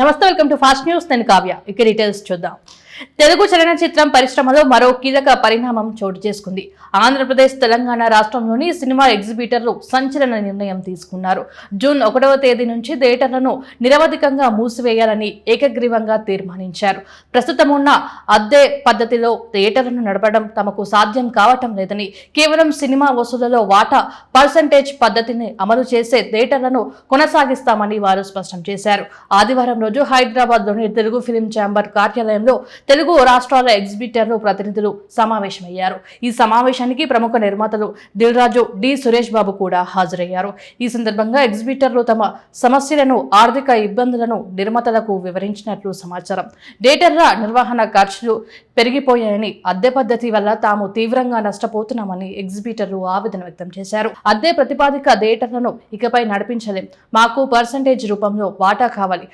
నమస్తే welcome to fast news. నేను కావ్య. ఇక డీటెయిల్స్ చూద్దాం. తెలుగు చలనచిత్రం పరిశ్రమలో మరో కీలక పరిణామం చోటు చేసుకుంది. ఆంధ్రప్రదేశ్ తెలంగాణ రాష్ట్రంలోని సినిమా ఎగ్జిబిటర్లు సంచలన నిర్ణయం తీసుకున్నారు. జూన్ ఒకటవ తేదీ నుంచి థియేటర్లను నిరవధికంగా మూసివేయాలని ఏకగ్రీవంగా తీర్మానించారు. ప్రస్తుతం ఉన్న అద్దె పద్ధతిలో థియేటర్లను నడపడం తమకు సాధ్యం కావటం లేదని కేవలం సినిమా వసూలలో వాటా పర్సంటేజ్ పద్ధతిని అమలు చేసే థియేటర్లను కొనసాగిస్తామని వారు స్పష్టం చేశారు. ఆదివారం రోజు హైదరాబాద్లోని తెలుగు ఫిలిం ఛాంబర్ కార్యాలయంలో తెలుగు రాష్ట్రాల ఎగ్జిబిటర్లు ప్రతినిధులు సమావేశమయ్యారు. ఈ సమావేశానికి ప్రముఖ నిర్మాతలు దిల్ రాజు డి. సురేష్ బాబు కూడా హాజరయ్యారు. ఈ సందర్భంగా ఎగ్జిబిటర్లు తమ సమస్యలను ఆర్థిక ఇబ్బందులను నిర్మాతలకు వివరించినట్లు సమాచారం. డేటర్ల నిర్వహణ ఖర్చులు పెరిగిపోయాయని అద్దె పద్ధతి వల్ల తాము తీవ్రంగా నష్టపోతున్నామని ఎగ్జిబిటర్లు ఆవేదన వ్యక్తం చేశారు. అద్దె ప్రతిపాదిక థియేటర్లను ఇకపై నడిపించలేం. మాకు పర్సంటేజ్ రూపంలో వాటా కావాలి.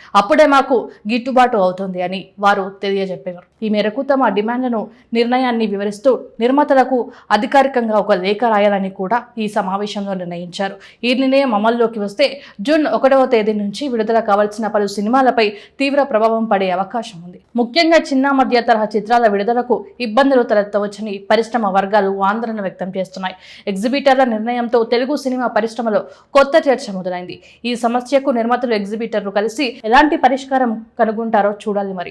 అప్పుడే మాకు గిట్టుబాటు అవుతుంది అని వారు తెలియజెప్పారు. ఈ మేరకు తమ డిమాండ్లను నిర్ణయాన్ని వివరిస్తూ నిర్మాతలకు అధికారికంగా ఒక లేఖ రాయాలని కూడా ఈ సమావేశంలో నిర్ణయించారు. ఈ నిర్ణయం అమల్లోకి వస్తే జూన్ ఒకటవ తేదీ నుంచి విడుదల కావాల్సిన పలు సినిమాలపై తీవ్ర ప్రభావం పడే అవకాశం ఉంది. ముఖ్యంగా చిన్న మధ్య తరహా చిత్రాల విడుదలకు ఇబ్బందులు తలెత్తవచ్చని పరిశ్రమ వర్గాలు ఆందోళన వ్యక్తం చేస్తున్నాయి. ఎగ్జిబిటర్ల నిర్ణయంతో తెలుగు సినిమా పరిశ్రమలో కొత్త చర్చ మొదలైంది. ఈ సమస్యకు నిర్మాతలు ఎగ్జిబిటర్లు కలిసి ఎలాంటి పరిష్కారం కనుగొంటారో చూడాలి మరి.